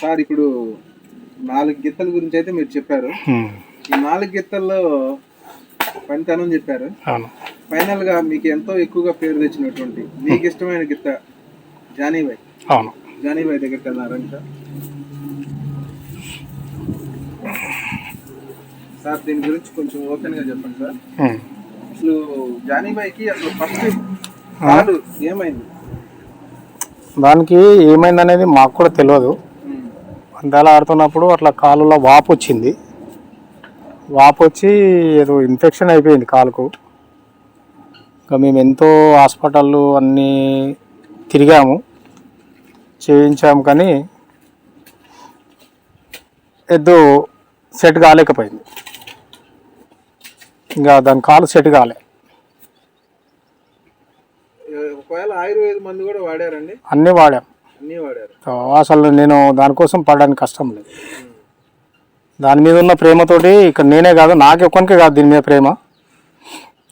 Sir ఇప్పుడు నాలుగు గిత్తల గురించి అయితే మీరు చెప్పారు. ఈ నాలుగు గిత్తల్లో పనితనం చెప్పారు. ఫైనల్గా మీకు ఎంతో ఎక్కువగా పేరు తెచ్చినటువంటి మీకు ఇష్టమైన గిత్త జానీబాయ్ అవును. జానీబాయ్ దగ్గరికి ఇంకా సార్. దీని గురించి కొంచెం ఓపెన్గా చెప్పండి సార్. అసలు జానీబాయ్కి అసలు ఫస్ట్ కాలు ఏమైంది? దానికి ఏమైందనేది మాకు కూడా తెలియదు. పందాలు ఆడుతున్నప్పుడు అట్లా కాలులో వాపు వచ్చింది. వాపు వచ్చి ఏదో ఇన్ఫెక్షన్ అయిపోయింది కాలుకు. ఇంకా మేము ఎంతో హాస్పిటళ్ళు అన్నీ తిరిగాము. చేయించాము కానీ ఎద్దు సెట్ కాలేకపోయింది. ఇంకా దాని కాలు సెట్ కాలే. ఒకవేళ ఆయుర్వేద మందు కూడా వాడారండి? అన్నీ వాడాం. అసలు నేను దానికోసం పడడానికి కష్టం లేదు. దాని మీద ఉన్న ప్రేమతోటి ఇక్కడ నేనే కాదు నాకు ఒక్కనికే కాదు దీని మీద ప్రేమ.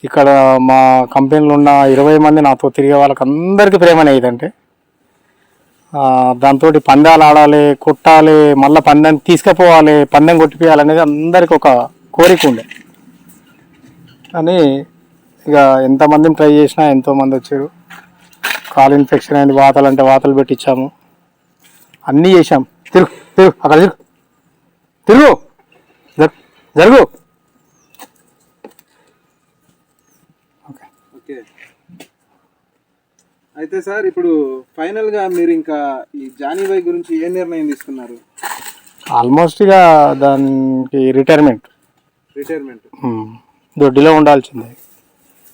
ఇక్కడ మా కంపెనీలో ఉన్న ఇరవై మంది నాతో తిరిగే వాళ్ళకి అందరికీ ప్రేమనే ఇదంటే దాంతో పందాలు ఆడాలి కొట్టాలి మళ్ళీ పందెం తీసుకుపోవాలి పందెం కొట్టిపోయాలి అనేది అందరికి ఒక కోరిక ఉండే. కానీ ఇక ఎంతమందిని ట్రై చేసినా ఎంతోమంది వచ్చారు. కాలు ఇన్ఫెక్షన్ అయింది వాతలు అంటే వాతలు పెట్టించాము. అన్నీ చేశాం. తిరుగు తిరుగు అక్కడ తిరుగు. తిరుగు. జరు- జరుగు. ఓకే. ఓకే. అయితే సార్ ఇప్పుడు ఫైనల్గా మీరు ఇంకా ఈ జానీబాయ్ గురించి ఏ నిర్ణయం తీసుకున్నారు? ఆల్మోస్ట్ ఇక దానికి రిటైర్మెంట్. రిటైర్మెంట్. దొడ్డిలో ఉండాల్సిందే.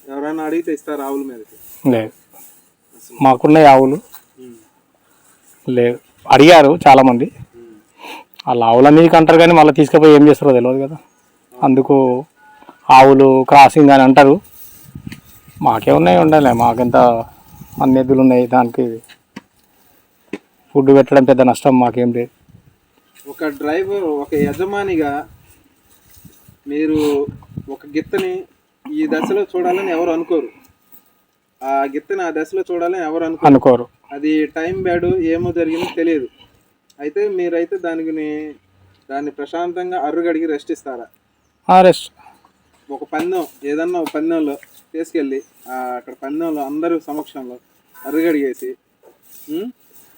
ఎవరైనా అడిగితే ఇస్తారు ఆవుల మీదకి? లేదు. మాకున్న ఆవులు. ఉమ్, లేదు అడిగారు చాలామంది. వాళ్ళ ఆవుల మీదకి అంటారు కానీ మళ్ళీ తీసుకుపోయి ఏం చేస్తారో తెలియదు కదా. అందుకు ఆవులు క్రాసింగ్ అని అంటారు. మాకే ఉన్నాయి ఉండాలి. మాకెంత అన్ని ఎద్దులు ఉన్నాయి దానికి ఫుడ్ పెట్టడం పెద్ద నష్టం మాకేం లేదు. ఒక డ్రైవర్ ఒక యజమానిగా మీరు ఒక గిత్తని ఈ దశలో చూడాలని ఎవరు అనుకోరు. ఆ గిత్తని ఆ దశలో చూడాలని ఎవరు అనుకోరు. అనుకోరు. అది టైం బ్యాడ్ ఏమో జరిగిందో తెలియదు. అయితే మీరైతే దానికి దాన్ని ప్రశాంతంగా అర్రుగడిగి రెస్ట్ ఇస్తారా? రెస్ట్. ఒక పందెం ఏదన్నా ఒక పందెంలో తీసుకెళ్ళి ఆ అక్కడ పందెంలో అందరూ సమక్షంలో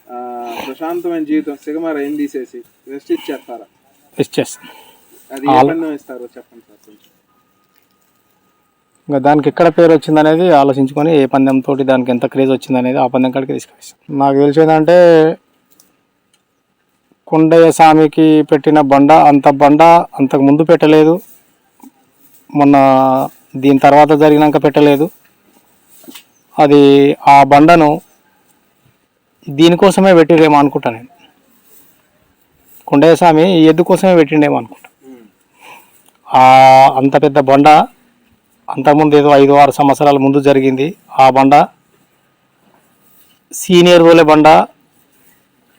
ఆ, ప్రశాంతమైన జీవితం సిగమార ఏం తీసేసి రెస్ట్ ఇచ్చేస్తారా? రెస్ట్ చేస్తాం అది ఏ పందెం ఇస్తారో చెప్పండి సార్ కొంచెం. ఇంకా దానికి ఎక్కడ పేరు వచ్చిందనేది ఆలోచించుకొని ఏ పందెంతో దానికి ఎంత క్రేజ్ వచ్చిందనేది ఆ పందెం కాడికి తీసుకొస్తాం నాకు తెలిసిందంటే కొండయ్య స్వామికి పెట్టిన బండ అంత బండ అంతకు ముందు పెట్టలేదు. మొన్న దీని తర్వాత జరిగినాక పెట్టలేదు. అది ఆ బండను దీనికోసమే పెట్టిరేమో అనుకుంటా నేను. కొండయ్య స్వామి ఎద్దు కోసమే పెట్టిండేమో అనుకుంటా. ఆ అంత పెద్ద బండ అంతకుముందు ఏదో ఐదు ఆరు సంవత్సరాల ముందు జరిగింది ఆ బండ. సీనియర్ తోలే బండ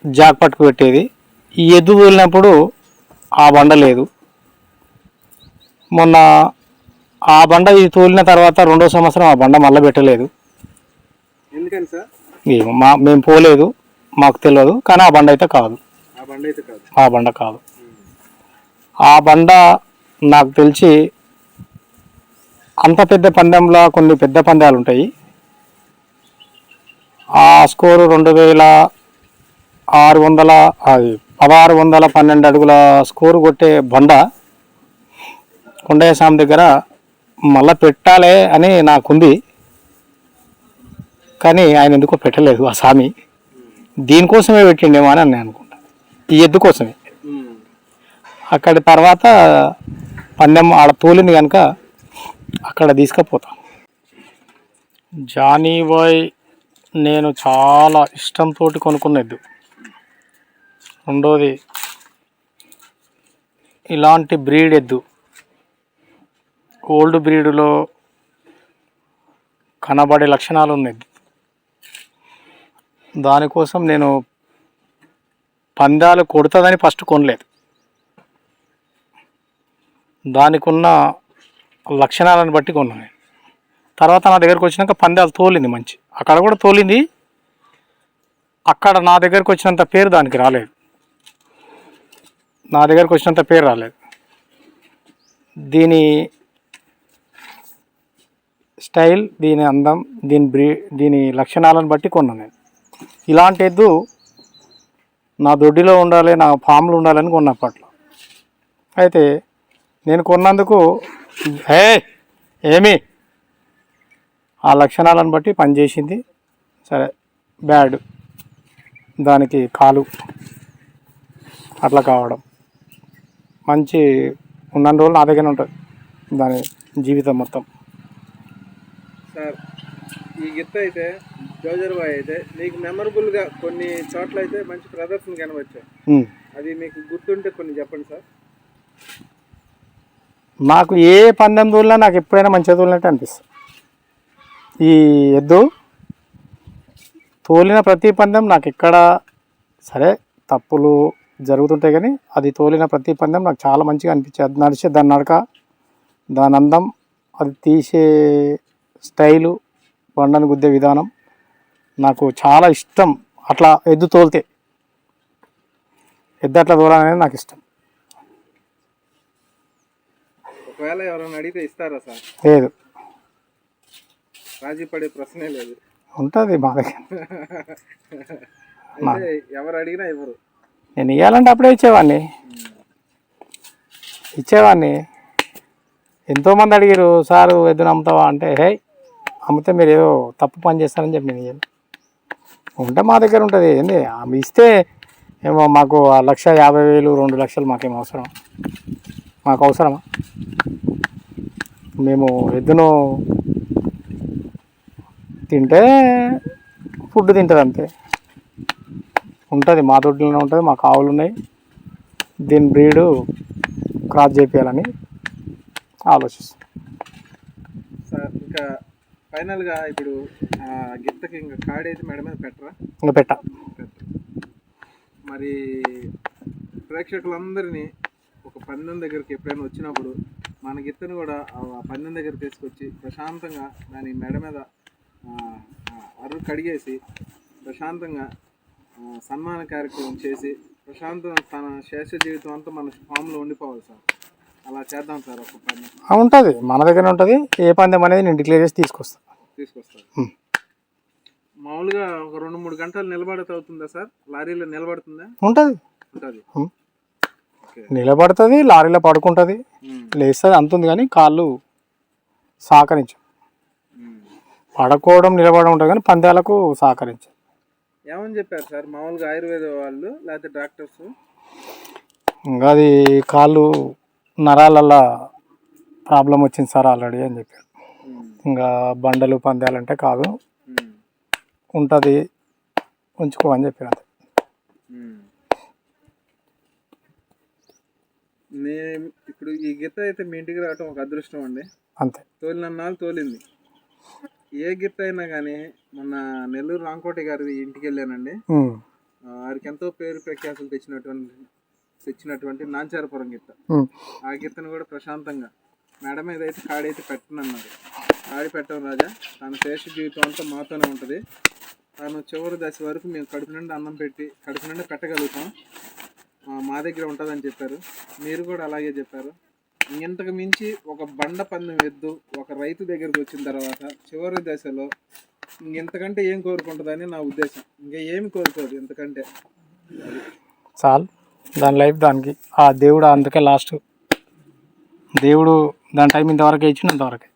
జాక్ పట్టుకు పెట్టేది. ఈ ఎద్దు తోలినప్పుడు ఆ బండ లేదు. మొన్న ఆ బండ ఇది తోలిన తర్వాత రెండో సంవత్సరం ఆ బండ మళ్ళీ పెట్టలేదు. ఎందుకని సార్? ఏమో మా మేము పోలేదు. మాకు తెలియదు కానీ ఆ బండ అయితే కాదు. ఆ బండి కాదు. ఆ బండ నాకు తెలిసి అంత పెద్ద పందెంలో కొన్ని పెద్ద పందాలు ఉంటాయి ఆ స్కోరు రెండు వేల ఆరు వందల అది పదహారు వందల పన్నెండు అడుగుల స్కోరు కొట్టే బండ కొండయ్య స్వామి దగ్గర మళ్ళా పెట్టాలి అని నాకుంది. కానీ ఆయన ఎందుకో పెట్టలేదు ఆ స్వామి. దీనికోసమే పెట్టిండేమో అని నేను అనుకుంటా. ఈ ఎద్దు కోసమే. అక్కడి తర్వాత పందెం ఆడ తోలింది కనుక అక్కడ తీసుకుపోతాం. జానీ బాయ్ నేను చాలా ఇష్టంతో కొనుక్కునేది. రెండోది ఇలాంటి బ్రీడ్ ఎద్దు. ఓల్డ్ బ్రీడ్లో కనబడే లక్షణాలు ఉన్నాయి. దానికోసం నేను పందాలు కొడుతుందని ఫస్ట్ కొనలేదు. దానికి ఉన్న లక్షణాలను బట్టి కొన్నాను. తర్వాత నా దగ్గరకు వచ్చినాక పందాలు తోలింది మంచి. అక్కడ కూడా తోలింది. అక్కడ నా దగ్గరకు వచ్చినంత పేరు దానికి రాలేదు. నా దగ్గరకు వచ్చినంత పేరు రాలేదు. దీని స్టైల్ దీని అందం దీని బ్రీ దీని లక్షణాలను బట్టి కొన్నాను నేను. ఇలాంటి ఎద్దు నా దొడ్డిలో ఉండాలి నా ఫామ్లో ఉండాలని కొన్న అప్పట్లో. అయితే నేను కొన్నందుకు హే ఏమి? ఆ లక్షణాలను బట్టి పనిచేసింది. సరే బ్యాడ్. దానికి కాలు అట్లా కావడం. మంచి ఉన్న రోజులు నా దగ్గర ఉంటుంది దాని జీవితం మొత్తం. సార్ ఈ గిత్త అయితే జోజర్ బాయ్ అయితే మీకు మెమరబుల్గా కొన్ని చోట్ల అయితే మంచి ప్రదర్శన కనవచ్చు. అది మీకు గుర్తుంటే కొన్ని చెప్పండి సార్. నాకు ఏ పందెం దూలినా నాకు ఎప్పుడైనా మంచిగా తోలినట్టు అనిపిస్తుంది. ఈ ఎద్దు తోలిన ప్రతి పందెం నాకు ఎక్కడ సరే తప్పులు జరుగుతుంటాయి కానీ అది తోలిన ప్రతి పందెం నాకు చాలా మంచిగా అనిపించేది. అది నడిచే దాని నడక దాని అందం అది తీసే స్టైలు బండను గుద్దే విధానం నాకు చాలా ఇష్టం. అట్లా ఎద్దు తోలితే ఎద్దు అట్లా తోలాలనేది నాకు ఇష్టం. ఒకవేళ ఎవరైనా అడిగితే ఇస్తారా సార్? లేదు. రాజీ పడే ప్రశ్నే లేదు. ఉంటుంది మా దగ్గర. అయితే ఎవరు అడిగినా ఇవ్వరు. నేను ఇవ్వాలంటే అప్పుడే ఇచ్చేవాడిని. ఇచ్చేవాడిని. ఎంతోమంది అడిగారు సారు ఎద్దును అమ్ముతావా అంటే హే అమ్మితే మీరు ఏదో తప్పు పని చేస్తారని చెప్పి నేను ఇయ్యను. ఉంటే మా దగ్గర ఉంటుంది. ఏంది? ఆమె ఇస్తే ఏమో మాకు ఆ లక్ష యాభై వేలు రెండు లక్షలు మాకేం అవసరం. మాకు అవసరమా? మేము ఎద్దును తింటే ఫుడ్ తింటుంది అంతే. ఉంటుంది మా తొట్టిలోనే ఉంటుంది మాకు ఆవులు ఉన్నాయి. దీని బ్రీడు క్రాస్ చేపించాలని ఆలోచిస్తాం సార్ ఇంకా ఫైనల్గా ఇప్పుడు గిత్తకి ఇంకా కాడైతే మెడ మీద పెట్టరా? ఇంకా పెట్ట. మరి ప్రేక్షకులందరినీ పందెం దగ్గరికి ఎప్పుడైనా వచ్చినప్పుడు మన గిత్తను కూడా ఆ పందెం దగ్గర తీసుకొచ్చి ప్రశాంతంగా దాని మెడ మీద అరువు కడిగేసి ప్రశాంతంగా సన్మాన కార్యక్రమం చేసి ప్రశాంతం తన శేష జీవితం అంతా మన ఫామ్లో ఉండిపోవాలి సార్. అలా చేద్దాం సార్ ఒక పందెం ఉంటుంది. మన దగ్గర ఉంటుంది. ఏ పందెం అనేది నేను డిక్లేర్ చేసి తీసుకొస్తాను తీసుకొస్తారు హ్మ్. మామూలుగా ఒక రెండు మూడు గంటలు నిలబడత అవుతుందా సార్? లారీలో నిలబడుతుందా? ఉంటుంది. ఉంటుంది. నిలబడుతుంది లారీలో పడుకుంటుంది లేస్తుంది అంతుంది కానీ కాళ్ళు సహకరించు. పడుకోవడం నిలబడడం ఉంటుంది కానీ పందాలకు సహకరించు ఏమని చెప్పారు సార్? మామూలుగా ఆయుర్వేద వాళ్ళు లేకపోతే డాక్టర్స్? ఇంకా అది కాళ్ళు నరాలల్లో ప్రాబ్లం వచ్చింది సార్ ఆల్రెడీ అని చెప్పారు. ఇంకా బండలు పందాలంటే కాదు. ఉంటుంది ఉంచుకో అని చెప్పారు అంతే. నేను ఇప్పుడు ఈ గీత అయితే మీ ఇంటికి రావటం ఒక అదృష్టం అండి. అంతే. తోలినన్నాళ్ళు తోలింది. ఏ గిత్త అయినా కానీ మొన్న నెల్లూరు రాంకోటి గారి ఇంటికి వెళ్ళానండి. వారికి ఎంతో పేరు ప్రఖ్యాతులు తెచ్చినటువంటి తెచ్చినటువంటి నాంచారపురం గిత్త ఉమ్, ఆ గిత్తను కూడా ప్రశాంతంగా మేడ మీద అయితే కాడైతే పెట్టనన్నారు. కాడి పెట్టం రాజా. తన శేష జీవితం అంతా మాతోనే ఉంటుంది. తను చివరి దశ వరకు మేము కడుపు నుండి అన్నం పెట్టి కడుపు నుండి పెట్టగలుగుతాం. మా దగ్గర ఉంటుందని చెప్పారు. మీరు కూడా అలాగే చెప్పారు. ఇంతకు మించి ఒక బండ పందెం ఎద్దు ఒక రైతు దగ్గరికి వచ్చిన తర్వాత చివరి దశలో ఇంతకంటే ఏం కోరుకుంటుందని నా ఉద్దేశం. ఇంకా ఏమి కోరుకోదు ఇంతకంటే. చాలు. దాని లైఫ్ దానికి. ఆ దేవుడు అందుకే లాస్ట్. దేవుడు దాని టైం ఇంతవరకే ఇచ్చిన ఇంతవరకే